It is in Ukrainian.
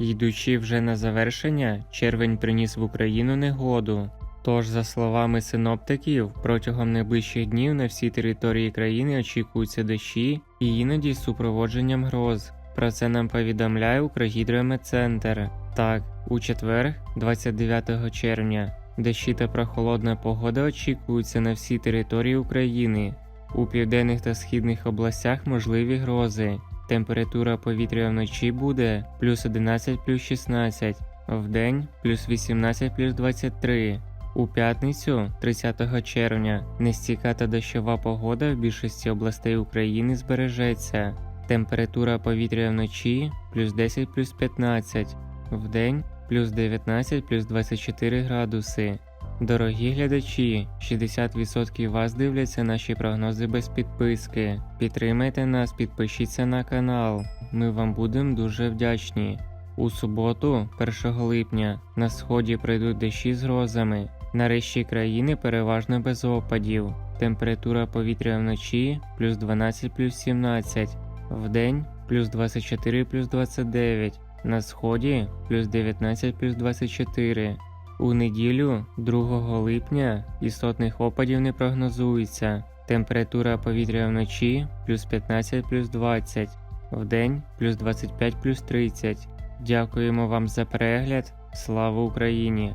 Йдучи вже на завершення, червень приніс в Україну негоду. Тож, за словами синоптиків, протягом найближчих днів на всій території країни очікуються дощі і іноді з супроводженням гроз. Про це нам повідомляє Укргідрометцентр. Так, у четвер, 29 червня, дощі та прохолодна погода очікуються на всій території України. У південних та східних областях можливі грози. Температура повітря вночі буде плюс 11 плюс 16, вдень плюс 18 плюс 23. У п'ятницю, 30 червня, нестійка та дощова погода в більшості областей України збережеться. Температура повітря вночі плюс 10 плюс 15, вдень плюс 19 плюс 24 градуси. Дорогі глядачі, 60% вас дивляться наші прогнози без підписки. Підтримайте нас, підпишіться на канал. Ми вам будемо дуже вдячні. У суботу, 1 липня, на сході пройдуть дощі з грозами. На решті країни переважно без опадів. Температура повітря вночі плюс 12 плюс 17, вдень плюс 24 плюс 29, на сході плюс 19 плюс 24. У неділю, 2 липня, істотних опадів не прогнозується. Температура повітря вночі плюс 15 плюс 20, вдень плюс 25 плюс 30. Дякуємо вам за перегляд. Слава Україні!